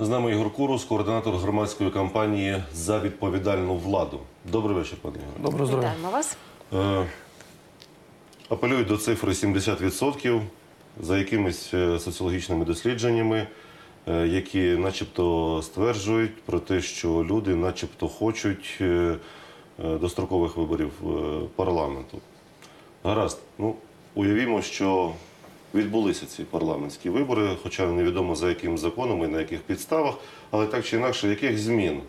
З нами Ігор Курус, координатор громадської кампанії за відповідальну владу. Добрий вечір, пане Ігоре. Доброго здоров'я. Вітаємо вас. Е, апелюють до цифри 70% за якимись е, соціологічними дослідженнями, е, які начебто стверджують про те, що люди начебто хочуть е, е, дострокових виборів е, парламенту. Гаразд, ну уявімо, що відбулися ці парламентські вибори, хоча невідомо за яким законом і на яких підставах, але так чи інакше, яких змін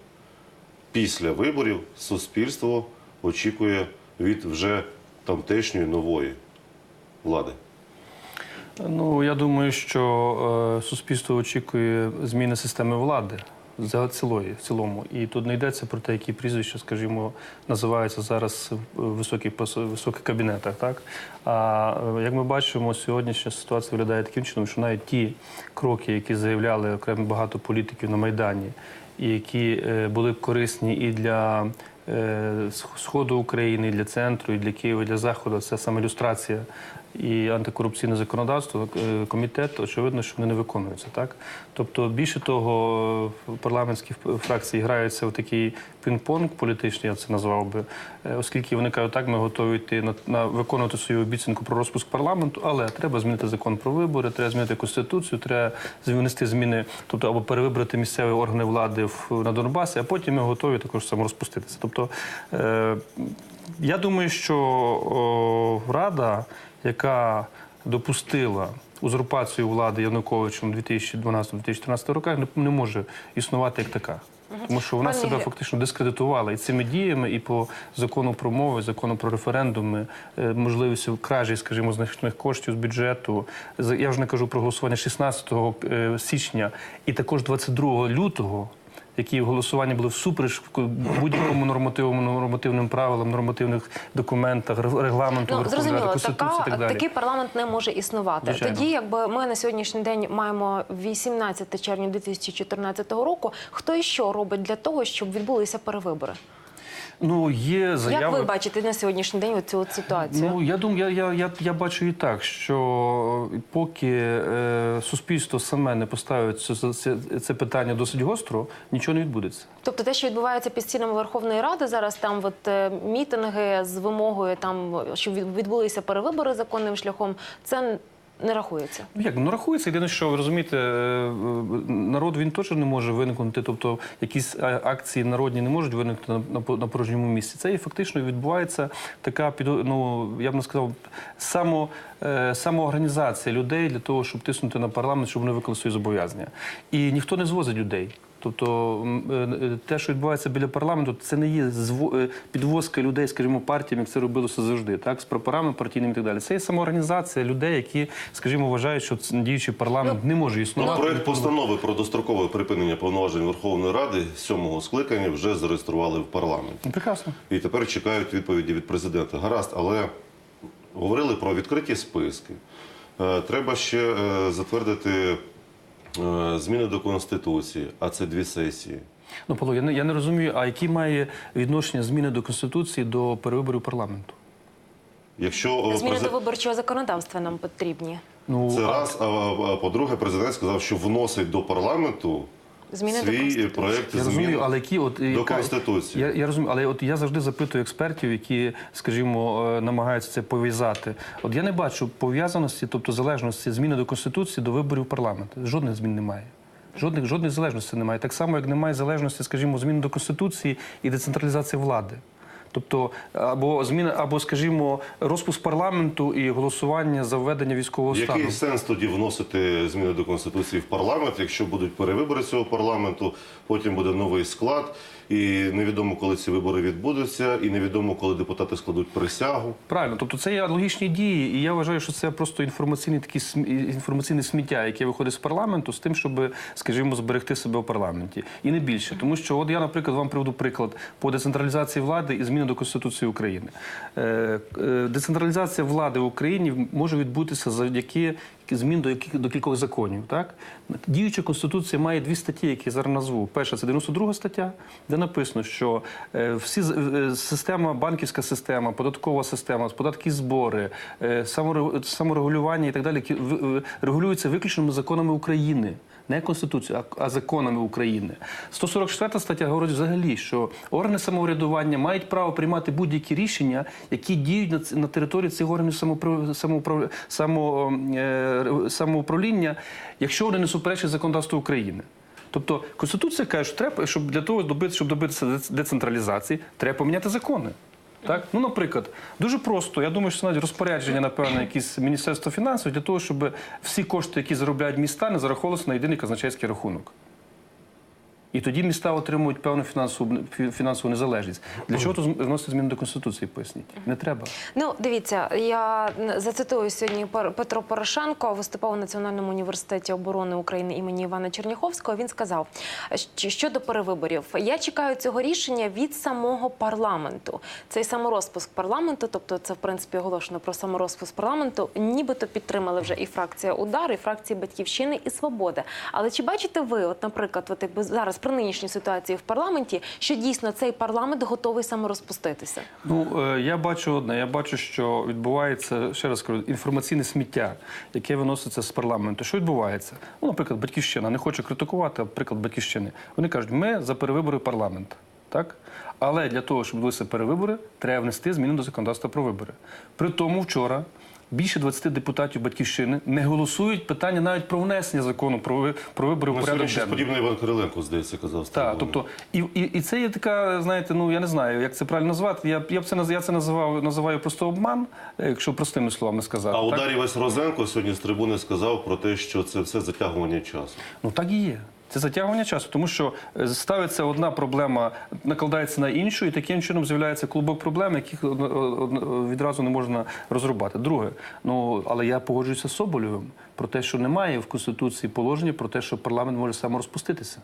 після виборів суспільство очікує від вже тамтешньої нової влади. Ну я думаю, що е, суспільство очікує зміни системи влади за цілої, в цілому. І тут не йдеться про те, які прізвища, скажімо, називаються зараз в високих високих кабінетах. Так а е, як ми бачимо, сьогоднішня ситуація виглядає таким чином, що навіть ті кроки, які заявляли окремо багато політиків на майдані, і які е, були б корисні і для е, сходу України, і для центру, і для Києва, і для заходу, це саме люстрація і антикорупційне законодавство, е, комітет, очевидно, що вони не виконуються. Так? Тобто, більше того, парламентські фракції граються в такий пінг-понг політичний, я це назвав би, е, оскільки вони кажуть, так, ми готові йти на, на виконувати свою обіцянку про розпуск парламенту, але треба змінити закон про вибори, треба змінити конституцію, треба внести зміни, тобто або перевибрати місцеві органи влади в, на Донбасі, а потім ми готові також саме розпуститися. Тобто, е, я думаю, що о, Рада, яка допустила узурпацію влади Януковичем у 2012-2014 роках, не, не може існувати як така. Тому що вона Пані себе фактично дискредитувала і цими діями, і по закону про мови, закону про референдуми, е, можливістю кражі, скажімо, значних коштів з бюджету. Я вже не кажу про голосування 16 е, січня і також 22 лютого. Які голосування були всупереч будь-якому нормативному нормативним правилам, нормативних документах, ре- регламенту Ну зрозуміло, Конституції така, так далі. такий парламент не може існувати. Звичайно. Тоді, якби ми на сьогоднішній день маємо 18 червня 2014 року, хто і що робить для того, щоб відбулися перевибори? Ну є заяви. Як ви бачите на сьогоднішній день цю от ситуацію? Ну я думаю, я, я, я, я бачу і так, що поки е, суспільство саме не поставить це, це, це питання досить гостро, нічого не відбудеться. Тобто те, що відбувається під стінами Верховної Ради, зараз там от е, мітинги з вимогою, там щоб відбулися перевибори законним шляхом, це не рахується. Ну як ну рахується, єдине, що ви розумієте, е, народ він теж не може виникнути. Тобто якісь е, акції народні не можуть виникнути на, на, по- на порожньому місці. Це і фактично відбувається така ну я б не сказав, само, е, самоорганізація людей для того, щоб тиснути на парламент, щоб вони виконали свої зобов'язання. І ніхто не звозить людей. Тобто е, е, те, що відбувається біля парламенту, це не є е, підвозка людей, скажімо, партіям, як це робилося завжди, так з прапорами партійними і так далі. Це є самоорганізація людей, які, скажімо, вважають, що діючий парламент не може Ну, існувати. проект постанови про дострокове припинення повноважень Верховної Ради сьомого скликання вже зареєстрували в парламенті. Ну, Прекрасно. І тепер чекають відповіді від президента. Гаразд, але говорили про відкриті списки. Треба ще затвердити зміни до Конституції, а це дві сесії. Ну, Павло, я не, я не розумію, а які має відношення зміни до конституції до перевиборів парламенту? Якщо е, Зміни презид- до виборчого законодавства нам потрібні. Ну це а- раз, а, а по-друге, президент сказав, що вносить до парламенту Зміни до свій Конституції. проект Я розумію, але які от до яка- Конституції. Я, я розумію, але от я завжди запитую експертів, які, скажімо, е, намагаються це пов'язати. От я не бачу пов'язаності, тобто залежності зміни до конституції до виборів парламенту. Жодних змін немає. Жодних жодних залежностей немає. Так само, як немає залежності, скажімо, змін до конституції і децентралізації влади. Тобто або зміна, або, скажімо, розпуск парламенту і голосування за введення військового стану. Який сенс тоді вносити зміни до конституції в парламент, якщо будуть перевибори цього парламенту, потім буде новий склад, і невідомо, коли ці вибори відбудуться, і невідомо, коли депутати складуть присягу. Правильно, тобто це є логічні дії, і я вважаю, що це просто інформаційний такий см- інформаційне сміття, яке виходить з парламенту, з тим, щоб, скажімо, зберегти себе у парламенті. І не більше. Тому що, от я, наприклад, вам приведу приклад по децентралізації влади і зміни до Конституції України. Е, е, Децентралізація влади в Україні може відбутися завдяки змін до яких до кількох законів. Так діюча конституція має дві статті, які я зараз назву. Перша це 92 стаття, де написано, що е, всі е, система, банківська система, податкова система, податки збори, е, саморегулювання і так далі, регулюються виключними законами України. Не Конституцією, а, законами України. 144 стаття говорить взагалі, що органи самоврядування мають право приймати будь-які рішення, які діють на, території цих органів самопро- самоуправ- само, е, самоуправління, якщо вони не суперечать законодавству України. Тобто Конституція каже, що треба, щоб для того щоб добитися децентралізації, треба поміняти закони. Так? Ну, наприклад, дуже просто. Я думаю, що навіть розпорядження, напевно, якісь Міністерство фінансів для того, щоб всі кошти, які заробляють міста, не зараховувалися на єдиний казначейський рахунок. І тоді міста отримують певну фінансову, фінансову незалежність. Для чого тут вносити зміни до Конституції? Поясніть. Не треба. Ну, дивіться, я зацитую сьогодні Петро Порошенко виступав у Національному університеті оборони України імені Івана Черняховського. Він сказав, що щодо перевиборів, я чекаю цього рішення від самого парламенту. Цей саморозпуск парламенту, тобто це в принципі оголошено про саморозпуск парламенту, нібито підтримали вже і фракція Удар, і фракції Батьківщини і Свобода. Але чи бачите ви, от, наприклад, от якби зараз при нинішній ситуації в парламенті, що дійсно цей парламент готовий саморозпуститися? Ну, е, я бачу одне. Я бачу, що відбувається, ще раз кажу, інформаційне сміття, яке виноситься з парламенту. Що відбувається? Ну, наприклад, батьківщина. Не хочу критикувати, а приклад батьківщини. Вони кажуть, ми за перевибори парламенту. Так? Але для того, щоб відбулися перевибори, треба внести зміни до законодавства про вибори. При тому вчора. Більше 20 депутатів батьківщини не голосують питання навіть про внесення закону про, про вибори в порядок щось подібне Іван Кириленко, здається, казав. Так, тобто, і, і, і це є така, знаєте, ну я не знаю, як це правильно назвати. Я, я б це я це називав, називаю просто обман, е, якщо простими словами сказати. А? Весь Розенко сьогодні з трибуни сказав про те, що це все затягування часу. Ну так і є. Це затягування часу, тому що е, ставиться одна проблема, накладається на іншу, і таким чином з'являється клубок проблем, яких відразу не можна розрубати. Друге, ну але я погоджуюся з Соболєвим про те, що немає в Конституції положення про те, що парламент може саморозпуститися.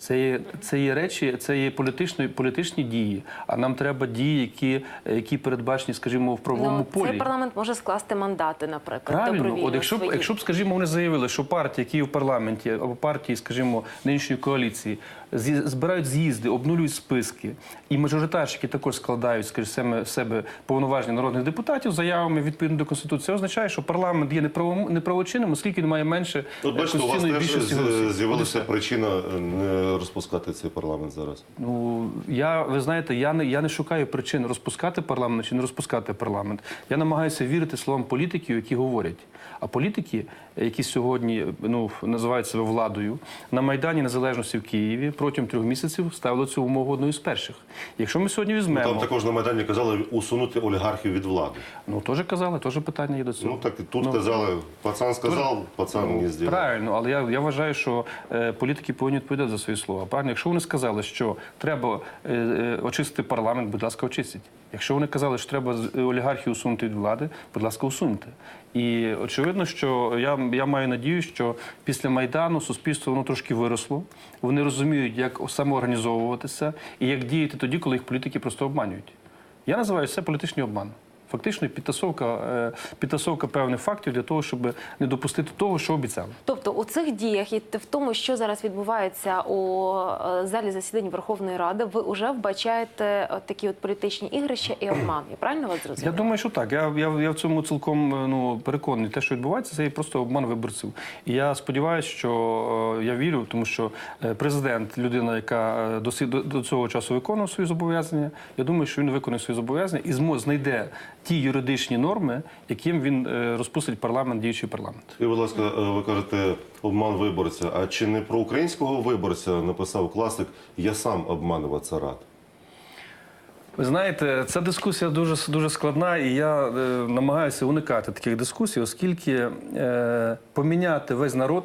Це є, це є речі, це є політичні, політичні дії. А нам треба дії, які, які передбачені, скажімо, в правовому Ну, полі. цей парламент може скласти мандати, наприклад, Правильно, от якщо б, якщо б, скажімо, вони заявили, що партії, які є в парламенті, або партії, скажімо, нинішньої коаліції, збирають з'їзди, обнулюють списки, і мажоритарщики також складають, скажімо, саме в себе повноваження народних депутатів заявами відповідно до конституції, це означає, що парламент є неправочинним, оскільки він має менше е, бачите, у вас теж з'явилася причина е, розпускати цей парламент зараз. Ну я ви знаєте, я не я не шукаю причин розпускати парламент чи не розпускати парламент. Я намагаюся вірити словам політиків, які говорять. А політики, які сьогодні ну називають себе владою, на майдані незалежності в Києві протягом трьох місяців ставили цю вимогу одною з перших. Якщо ми сьогодні візьмемо, Там також на Майдані казали усунути олігархів від влади. ну теж казали, теж питання є до цього. Ну так і тут казали, пацан сказав, пацан не зробив. Правильно, але я, я вважаю, що е, політики повинні відповідати за свої слова. Правильно, якщо вони сказали, що треба е, е, очистити парламент, будь ласка, очистіть. Якщо вони казали, що треба е, усунути від влади, будь ласка, усуньте. І очевидно, що я, я маю надію, що після майдану суспільство воно трошки виросло. Вони розуміють, як самоорганізовуватися і як діяти тоді, коли їх політики просто обманюють. Я називаю це політичний обман. Фактично підтасовка, е, підтасовка певних фактів для того, щоб не допустити того, що обіцяли. Тобто у цих діях і в тому, що зараз відбувається у е, залі засідань Верховної Ради, ви вже вбачаєте от такі от політичні ігрища і обман. Я правильно вас Я думаю, що так. Я, я, я в цьому цілком е, ну, переконаний. Те, що відбувається, це є просто обман виборців. І я сподіваюся, що е, я вірю, тому що е, президент, людина, яка е, до, до, цього часу виконував свої зобов'язання, я думаю, що він виконує свої зобов'язання і змо знайде ті юридичні норми, яким він е, розпустить парламент, діючий парламент. І, будь ласка, е, ви кажете обман виборця. А чи не про українського виборця написав класик Я сам обманував царат? Ви знаєте, ця дискусія дуже дуже складна, і я е, намагаюся уникати таких дискусій, оскільки е, поміняти весь народ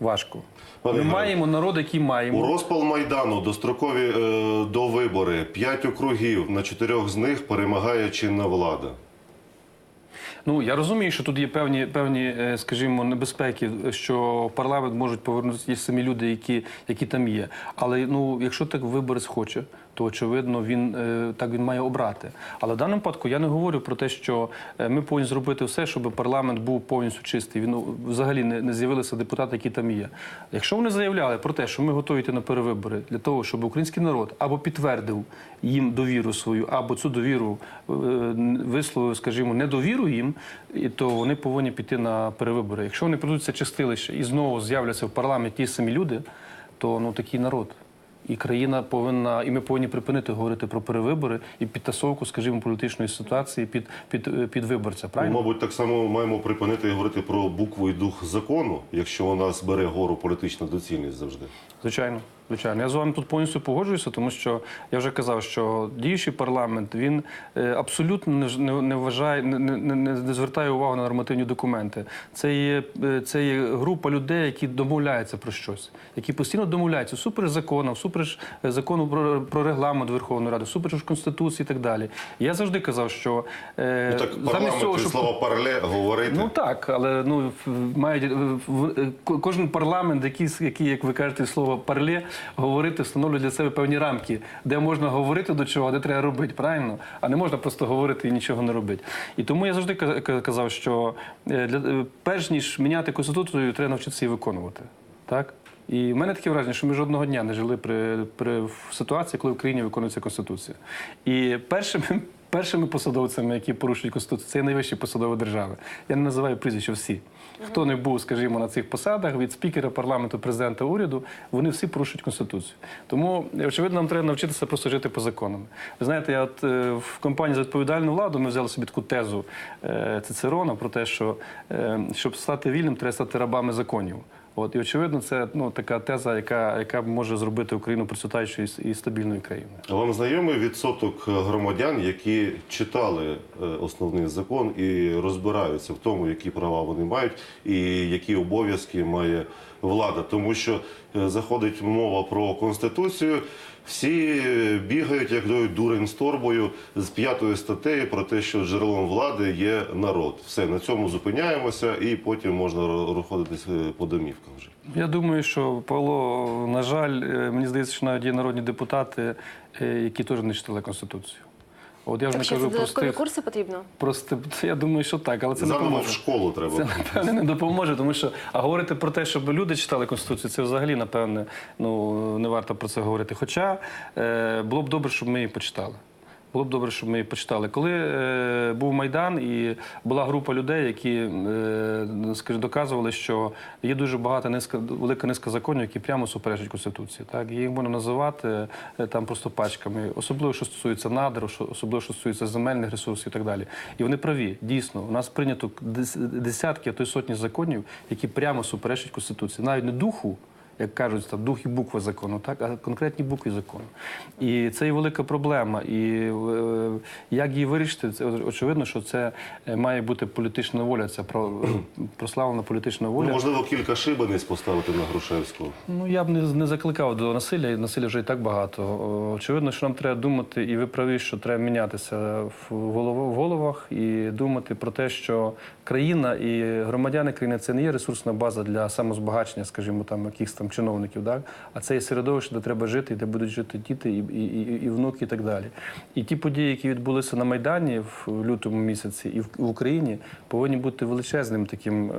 важко. Пане Ми Ігоре, маємо народ, який У розпал Майдану дострокові е, довибори, п'ять округів, на чотирьох з них перемагає чинна влада. Ну я розумію, що тут є певні, певні, е, скажімо, небезпеки, що в парламент можуть повернутися ті самі люди, які, які там є. Але ну, якщо так виборець хоче, то очевидно він е, так він має обрати. Але в даному випадку я не говорю про те, що е, ми повинні зробити все, щоб парламент був повністю чистий. Він ну, взагалі не, не з'явилися депутати, які там є. Якщо вони заявляли про те, що ми готові йти на перевибори для того, щоб український народ або підтвердив їм довіру свою, або цю довіру е, висловив, скажімо, недовіру їм, то вони повинні піти на перевибори. Якщо вони прийдуть це чистилище і знову з'являться в парламенті ті самі люди, то ну такий народ. І країна повинна, і ми повинні припинити говорити про перевибори і підтасовку, скажімо, політичної ситуації під, під, е, під виборця. Ми, мабуть, так само маємо припинити говорити про букву і дух закону, якщо вона збере гору політична доцільність завжди. Звичайно, звичайно. Я з вами тут повністю погоджуюся, тому що я вже казав, що діючий парламент він е, абсолютно не, не, вважає, не, не, не, звертає увагу на нормативні документи. Це є, е, це є група людей, які домовляються про щось, які постійно домовляються всупереч закону, всупереч е, закону про, про регламент Верховної Ради, всупереч Конституції і так далі. Я завжди казав, що е, Ну, так парламент від слова парле говорити. Ну так, але ну мають в- кожен парламент, який, який, як ви кажете, слово парле, говорити, встановлює для себе певні рамки, де можна говорити до чого, а де треба робити, правильно? А не можна просто говорити і нічого не робити. І тому я завжди ка- ка- казав, що е, для е, перш ніж міняти конституцію, треба навчитися її виконувати. Так? І в мене таке враження, що ми жодного дня не жили при, при ситуації, коли в країні виконується конституція. І першими. Першими посадовцями, які порушують конституцію, це є найвищі посадові держави. Я не називаю прізвища всі. Хто не був, скажімо, на цих посадах від спікера парламенту, президента уряду, вони всі порушують конституцію. Тому очевидно, нам треба навчитися просто жити по законам. Ви знаєте, я от е, в компанії за відповідальну владу ми взяли собі таку тезу е, Цицерона про те, що е, щоб стати вільним, треба стати рабами законів. От і очевидно, це ну така теза, яка, яка може зробити Україну процвітаючою і, стабільною країною. Вам знайомий відсоток громадян, які читали е, основний закон і розбираються в тому, які права вони мають і які обов'язки має влада. Тому що е, заходить мова про конституцію. Всі е, бігають, як дурень з торбою з п'ятою статтею про те, що джерелом влади є народ. Все на цьому зупиняємося, і потім можна розходитись е, по домівкам вже. Я думаю, що Павло, на жаль, е, мені здається, що навіть є народні депутати, які теж не читали конституцію. От я вже Так не кажу про додаткові стих. курси потрібно? Просто я думаю, що так, але це не Заново в школу треба. Це напевне не допоможе, тому що а говорити про те, щоб люди читали конституцію, це взагалі напевне ну не варто про це говорити. Хоча е, було б добре, щоб ми її почитали. Було б добре, щоб ми її почитали. Коли е, був майдан, і була група людей, які е, скажімо, доказували, що є дуже багато низка, велика низка законів, які прямо суперечать конституції. Так їх можна називати е, там просто пачками, особливо що стосується надр, особливо що стосується земельних ресурсів і так далі. І вони праві. Дійсно, у нас прийнято десятки, а то й сотні законів, які прямо суперечать конституції, навіть не духу як кажуть, там дух і буква закону, так, а конкретні букви закону. І це є велика проблема. І е, як її вирішити, це очевидно, що це е, має бути політична воля, це про, прославлена політична воля. Ну, можливо, кілька шибениць поставити на Грушевську. Ну я б не, не закликав до насилля, і насилля вже і так багато. Очевидно, що нам треба думати, і ви праві, що треба мінятися в головах і думати про те, що країна і громадяни країни це не є ресурсна база для самозбагачення, скажімо, там якихось там чиновників, так? а це є середовище, де треба жити, де будуть жити діти і, і, і, і внуки, і так далі. І ті події, які відбулися на Майдані в лютому місяці і в, в Україні, повинні бути величезним таким е,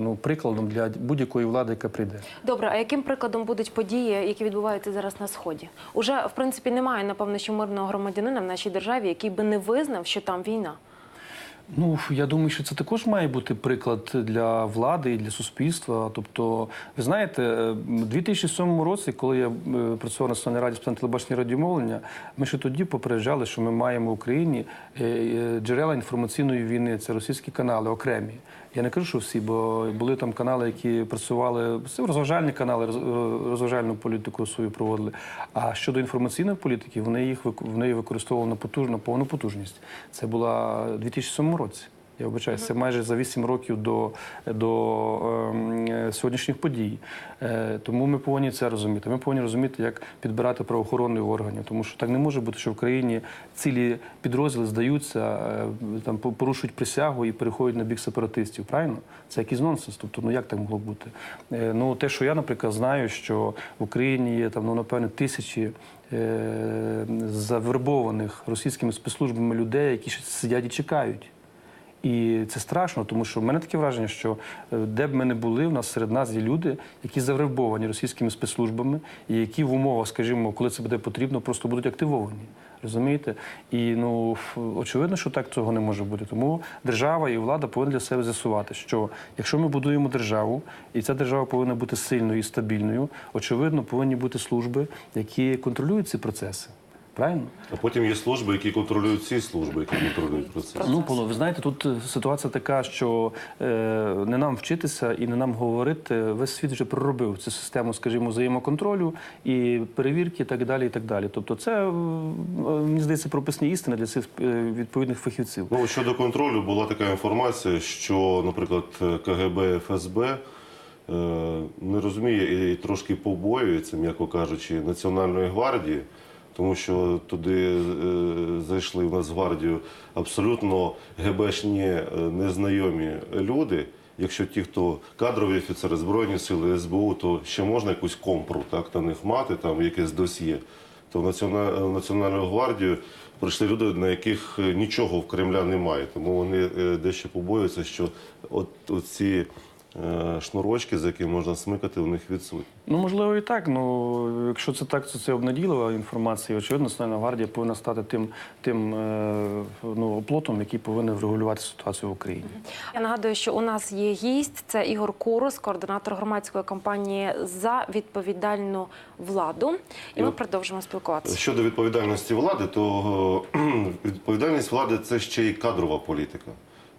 ну, прикладом для будь-якої влади, яка прийде. Добре, а яким прикладом будуть події, які відбуваються зараз на сході? Уже в принципі немає, напевно, що мирного громадянина в нашій державі, який би не визнав, що там війна. Ну я думаю, що це також має бути приклад для влади і для суспільства. Тобто, ви знаєте, е, в 2007 році, коли я е, працював на Національній раді з питань телебачення радіомовлення, ми ще тоді попереджали, що ми маємо в Україні е, джерела інформаційної війни. Це російські канали окремі. Я не кажу, що всі, бо були там канали, які працювали це розважальні канали, е, розважальну політику свою проводили. А щодо інформаційної політики, вони їх вони використовували на потужну, повну потужність. Це була у 2007 році. Я вибачаюся, майже за 8 років до, до ем, е, сьогоднішніх подій. Е, тому ми повинні це розуміти. Ми повинні розуміти, як підбирати правоохоронні органи, тому що так не може бути, що в країні цілі підрозділи здаються, е, там порушують присягу і переходять на бік сепаратистів. Правильно? Це якийсь нонсенс. Тобто, ну як так могло бути? Е, ну те, що я, наприклад, знаю, що в Україні є там, ну напевне, тисячі. е, Завербованих російськими спецслужбами людей, які сидять і чекають. І це страшно, тому що в мене таке враження, що е, де б ми не були, в нас серед нас є люди, які завербовані російськими спецслужбами, і які в умовах, скажімо, коли це буде потрібно, просто будуть активовані. Розумієте? І ну очевидно, що так цього не може бути. Тому держава і влада повинні для себе з'ясувати, що якщо ми будуємо державу, і ця держава повинна бути сильною і стабільною, очевидно, повинні бути служби, які контролюють ці процеси. Правильно? А потім є служби, які контролюють ці служби, які контролюють процес. Ну, Павло, ви знаєте, тут е, ситуація така, що е, не нам вчитися і не нам говорити. Весь світ вже проробив цю систему, скажімо, взаємоконтролю і перевірки, і так далі. І так далі. Тобто, це е, мені здається прописні істини для цих е, відповідних фахівців. Ну, щодо контролю була така інформація, що, наприклад, КГБ, ФСБ не розуміє і трошки побоюється, м'яко кажучи, Національної гвардії, тому що туди е, зайшли в Нацгвардію абсолютно ГБшні е, незнайомі люди. Якщо ті, хто кадрові офіцери Збройні сили, СБУ, то ще можна якусь компру так, на них мати, там якесь досьє. То в Націона- Національну гвардію прийшли люди, на яких е, нічого в Кремля немає. Тому вони дещо побоюються, що от ці шнурочки, за які можна смикати, у них відсутні. Ну, можливо, і так. Ну, якщо це так, то це обнадійлива інформація. Очевидно, Національна гвардія повинна стати тим, тим е, ну, оплотом, який повинен врегулювати ситуацію в Україні. Я нагадую, що у нас є гість. Це Ігор Курус, координатор громадської кампанії за відповідальну владу. І ми от- продовжимо спілкуватися. Щодо відповідальності влади, то е, відповідальність влади це ще й кадрова політика.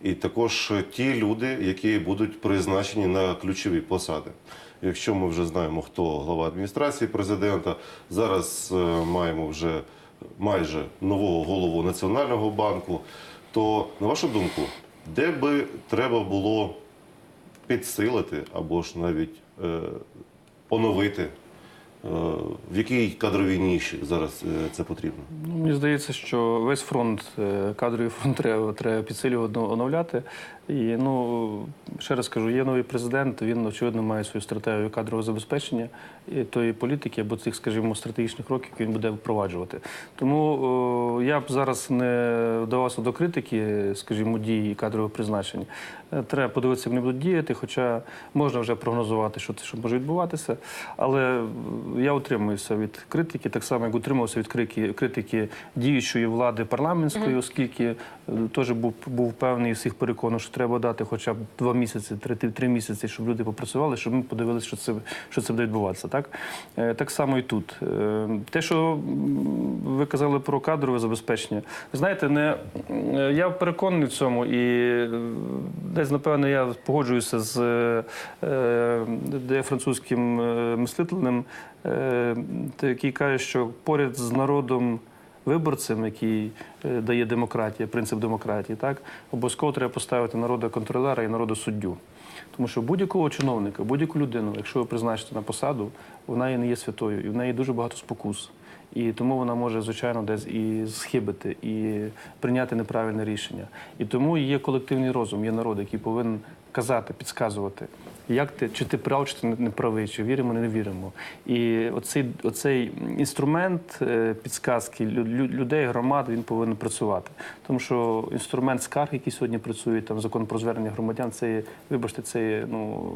І також ті люди, які будуть призначені на ключові посади. Якщо ми вже знаємо, хто глава адміністрації президента, зараз е, маємо вже майже нового голову Національного банку. То, на вашу думку, де би треба було підсилити або ж навіть е, поновити, в якій кадровій ніші зараз е, це потрібно? Ну, мені здається, що весь фронт, е, кадровий фронт треба, треба підсилювати, оновляти. І ну ще раз кажу, є новий президент. Він очевидно має свою стратегію кадрового забезпечення і тої політики або цих, скажімо, стратегічних кроків, які він буде впроваджувати. Тому о, я б зараз не вдавався до критики, скажімо, дій і кадрових призначень. Е, Треба подивитися, як вони будуть діяти, хоча можна вже прогнозувати, що це що може відбуватися. Але е, я утримуюся від критики, так само як утримувався від крики, критики діючої влади парламентської, оскільки е, теж був, був певний всіх переконав, що треба дати хоча б два місяці, три, три місяці, щоб люди попрацювали, щоб ми подивилися, що це, що це буде відбуватися. Так, Е, так само і тут. Е, Те, що ви казали про кадрове забезпечення, знаєте, не е, я переконаний в цьому, і десь, напевно, я погоджуюся з де французьким мислителем, який каже, що поряд з народом виборцем, який е, дає демократія, принцип демократії, так обов'язково треба поставити народу контролера і народу суддю. Тому що будь-якого чиновника, будь-яку людину, якщо ви призначите на посаду, вона і не є святою, і в неї дуже багато спокус. І тому вона може, звичайно, десь і схибити, і прийняти неправильне рішення. І тому є колективний розум, є народ, який повинен казати, підказувати, як ти, чи ти прав, чи ти не правий, чи віримо, не віримо. І оцей, оцей інструмент е, підсказки лю- лю- людей, громад, він повинен працювати. Тому що інструмент скарг, який сьогодні працює, там закон про звернення громадян, це є, вибачте, це є, ну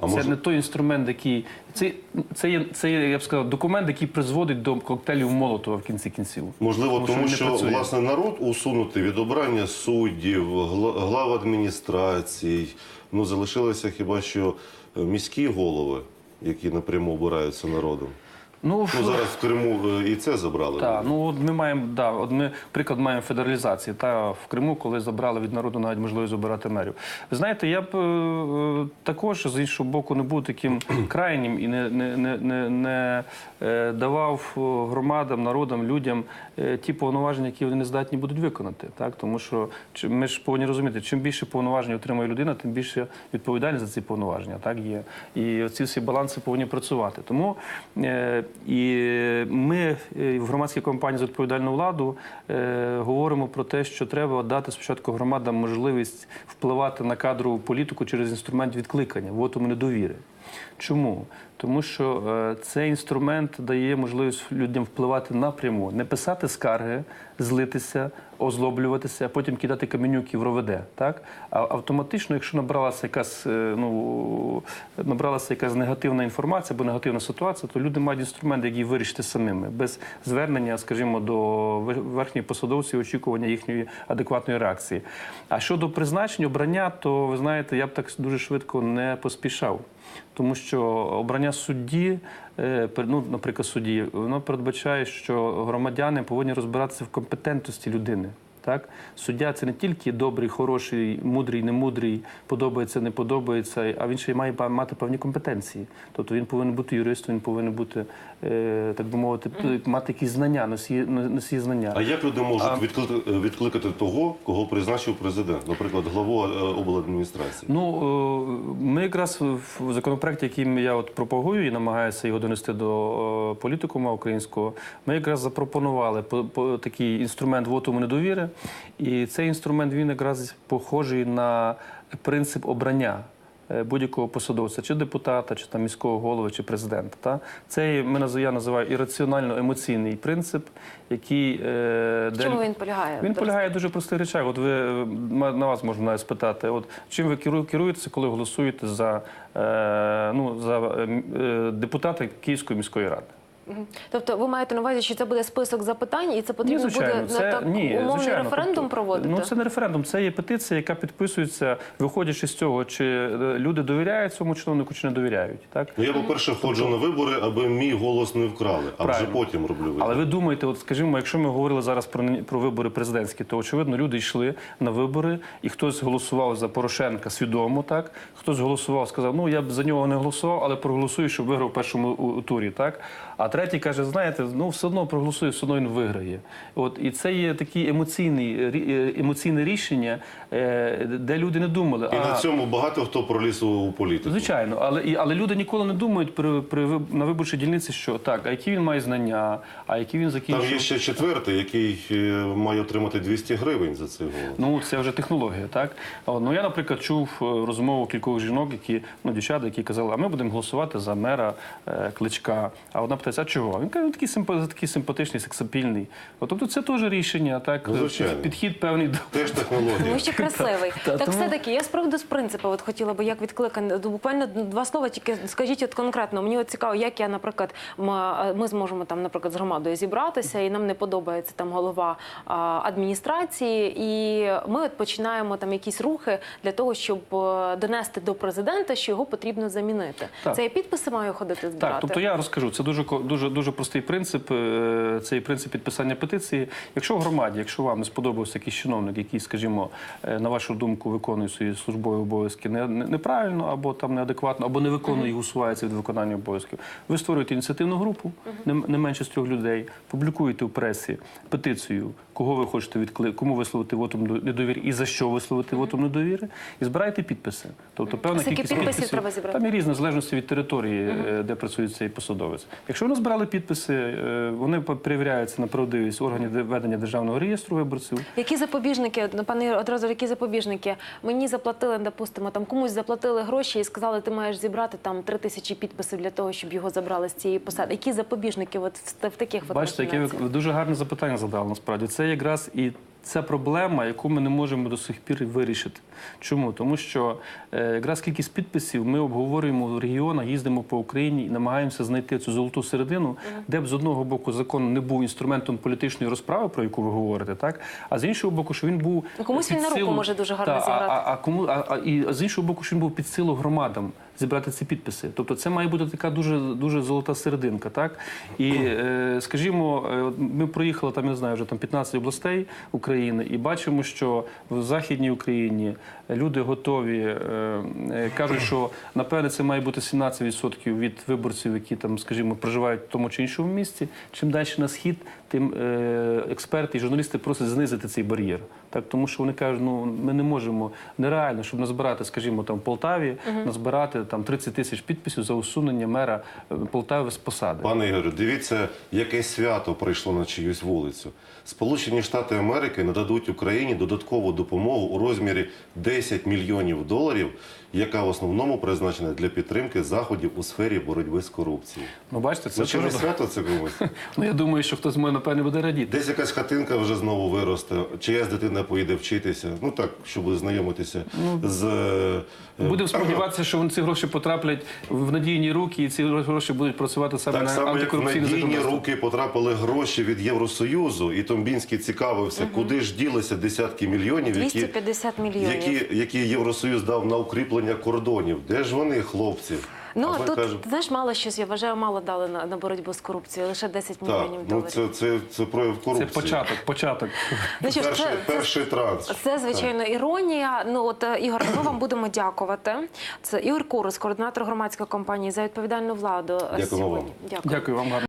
А це може- не той інструмент, який це, це є, це є, я б сказав, документ, який призводить до коктейлів Молотова в кінці кінців. Можливо, Тому що тому не що власне народ усунути від обрання суддів, гла- глав адміністрацій. Ну залишилися хіба що е, міські голови, які напряму обираються народом. Ну, Ну зараз в Криму е, і це забрали. Так, ну от ми маємо да, от ми приклад маємо федералізації. Та в Криму, коли забрали від народу навіть можливість обирати мерів. Ви знаєте, я б е, е, також з іншого боку не був таким крайнім і не, не, не, не, не е, давав е, громадам, народам, людям е, ті повноваження, які вони не здатні будуть виконати. Так, тому що чи- ми ж повинні розуміти, чим більше повноважень отримує людина, тим більше відповідальність за ці повноваження. Так є. І ці всі баланси повинні працювати. Тому е, і ми е, в громадській компанії з відповідальну владу е, говоримо про те, що треба дати спочатку громадам можливість впливати на кадрову політику через інструмент відкликання, вотуму недовіри. Чому? Тому що е, цей інструмент дає можливість людям впливати напряму, не писати скарги, злитися, озлоблюватися, а потім кидати каменюки в роведе. Так? А автоматично, якщо набралася якась, е, ну, набралася якась негативна інформація або негативна ситуація, то люди мають інструмент, який вирішити самими, без звернення, скажімо, до верхніх посадовців, очікування їхньої адекватної реакції. А щодо призначень, обрання, то ви знаєте, я б так дуже швидко не поспішав. Тому що обрання судді, е, ну, наприклад, судді, воно передбачає, що громадяни повинні розбиратися в компетентності людини. Так? Суддя це не тільки добрий, хороший, мудрий, немудрий, подобається, не подобається, а він ще й має па- мати певні компетенції. Тобто він повинен бути юристом, він повинен бути, е, так би мовити, мати якісь знання, носії, носії знання. А як люди можуть відкликати, відкликати того, кого призначив президент, наприклад, главу е, обладміністрації? Ну, е, ми якраз в законопроекті, який я от пропагую і намагаюся його донести до е, політикума українського, ми якраз запропонували по, по, такий інструмент вотуму недовіри. І цей інструмент він якраз похожий на принцип обрання. е, Будь-якого посадовця, чи депутата, чи там міського голови, чи президента. Та? Це ми я називаю ірраціонально-емоційний принцип, який е, В де- чому він полягає? він полягає дуже простих речах. От ви на вас можна навіть спитати, от чим ви керу- керуєтеся, коли голосуєте за, е, ну, за е, депутата Київської міської ради? Тобто ви маєте на увазі, що це буде список запитань, і це потрібно Ні, звичайно, буде це, на так ні, умовний звичайно, референдум тобто, проводити? Ну це не референдум, це є петиція, яка підписується, виходячи з цього, чи е, люди довіряють цьому чиновнику, чи не довіряють. Так Ну, я, по-перше, ходжу на вибори, аби мій голос не вкрали, а вже потім роблю вибори. Але ви думаєте, от скажімо, якщо ми говорили зараз про про вибори президентські, то очевидно люди йшли на вибори, і хтось голосував за Порошенка свідомо, так хтось голосував, сказав, ну я б за нього не голосував, але проголосую, щоб виграв в першому турі. Так а третій каже: знаєте, ну все одно проголосую, все одно він виграє. От і це є такий емоційний рі- е, емоційне рішення, е, де люди не думали. І а, на цьому багато хто проліз у політику. Звичайно, але і але люди ніколи не думають при, при на виборчій дільниці, що так, а які він має знання, а які він закінчив. Там є ще четвертий, який е, має отримати 200 гривень за цей голос. Ну, це вже технологія, так? Ну, я, наприклад, чув розмову кількох жінок, які, ну, дівчата, які казали, а ми будемо голосувати за мера е, Кличка. А одна питається, чого? Він каже, він такий, симпа, такий симпатичний, сексапільний. От, тобто це теж рішення, так? Ну, звичайно. Підхід певний до. Теж технологія. Тому що красивий. Та- так тому- все-таки я з приводу з принципу от хотіла би як відкликати. Буквально два слова, тільки скажіть от конкретно. Мені от цікаво, як я, наприклад, ми зможемо там, наприклад, з громадою зібратися, і нам не подобається там голова адміністрації, і ми от починаємо там якісь рухи для того, щоб е, донести до президента, що його потрібно замінити. Так. Це я підписи маю ходити збирати. Так, тобто я розкажу. Це дуже ко- дуже дуже простий принцип. е, Цей принцип підписання петиції. Якщо в громаді, якщо вам не сподобався якийсь чиновник, який, скажімо, е, на вашу думку, виконує свої службові обов'язки не- не- неправильно, або там неадекватно, або не виконує і усувається від виконання обов'язків, ви створюєте ініціативну групу, не менше з трьох людей, публікуєте у пресі петицію, кого ви хочете відкли, кому висловити вотум до- недовіри і за що висловити вотум недовіри, і збираєте підписи. Тобто певна Скільки кількість підписів треба зібрати? Там є різно, в залежності від території, е, де працює цей посадовець. Якщо вони збирали підписи, е, вони перевіряються на правдивість органів ведення державного реєстру виборців. Які запобіжники, ну, пане одразу які запобіжники? Мені заплатили, допустимо, там комусь заплатили гроші і сказали, ти маєш зібрати там три тисячі підписів для того, щоб його забрали з цієї посади. Які запобіжники от в, таких Бачите, яке ви дуже гарне запитання задали насправді. Це якраз і ця проблема, яку ми не можемо до сих пір вирішити. Чому? Тому що е, якраз кількість підписів ми обговорюємо в регіонах, їздимо по Україні і намагаємося знайти цю золоту середину, де б з одного боку закон не був інструментом політичної розправи, про яку ви говорите, так а з іншого боку, що він був Ну, комусь він на руку може дуже гарно Та, а- зіграти. А, а кому а, а і з іншого боку, що він був під силу громадам. Зібрати ці підписи. Тобто це має бути така дуже дуже золота серединка. Так і е, скажімо, е, ми проїхали там, я знаю, вже там 15 областей України, і бачимо, що в Західній Україні люди готові е, кажуть, що напевне це має бути 17% від виборців, які там, скажімо, проживають в тому чи іншому місці. Чим далі на схід, тим е, експерти і журналісти просять знизити цей бар'єр. Так, тому що вони кажуть, ну ми не можемо нереально, щоб назбирати, скажімо, там в Полтаві, назбирати там 30 тисяч підписів за усунення мера е, Полтави з посади. Пане Ігорю, дивіться, яке свято прийшло на чиюсь вулицю. Сполучені Штати Америки нададуть Україні додаткову допомогу у розмірі 10 мільйонів доларів, яка в основному призначена для підтримки заходів у сфері боротьби з корупцією. Ну, бачите, це чи не дуже... свято це комусь? ну, я думаю, що хтось мене напевне буде радіти. Десь якась хатинка вже знову виросте, чиясь дитина поїде вчитися. Ну так, щоб знайомитися з е, Будемо сподіватися, що вони ці гроші потраплять в надійні руки, і ці гроші будуть працювати саме Так на само, як в надійні руки потрапили гроші від Євросоюзу, і Томбінський цікавився, куди ж ділися десятки мільйонів, які, мільйонів. які, які Євросоюз дав на укріплення кордонів. Де ж вони, хлопці? Ну А тут кажемо, знаєш, мало щось я вважаю, мало дали на, на боротьбу з корупцією, лише 10 так, мільйонів ну це, це, це прояв Це початок, початок. Ну, що перший, це, це, перший транш. це звичайно іронія. Ну от е, Ігор, ми вам будемо дякувати. Це Ігор Курус, координатор громадської компанії за відповідальну владу. Дякуємо сьогодні. вам. Дякую. Дякую вам гарно.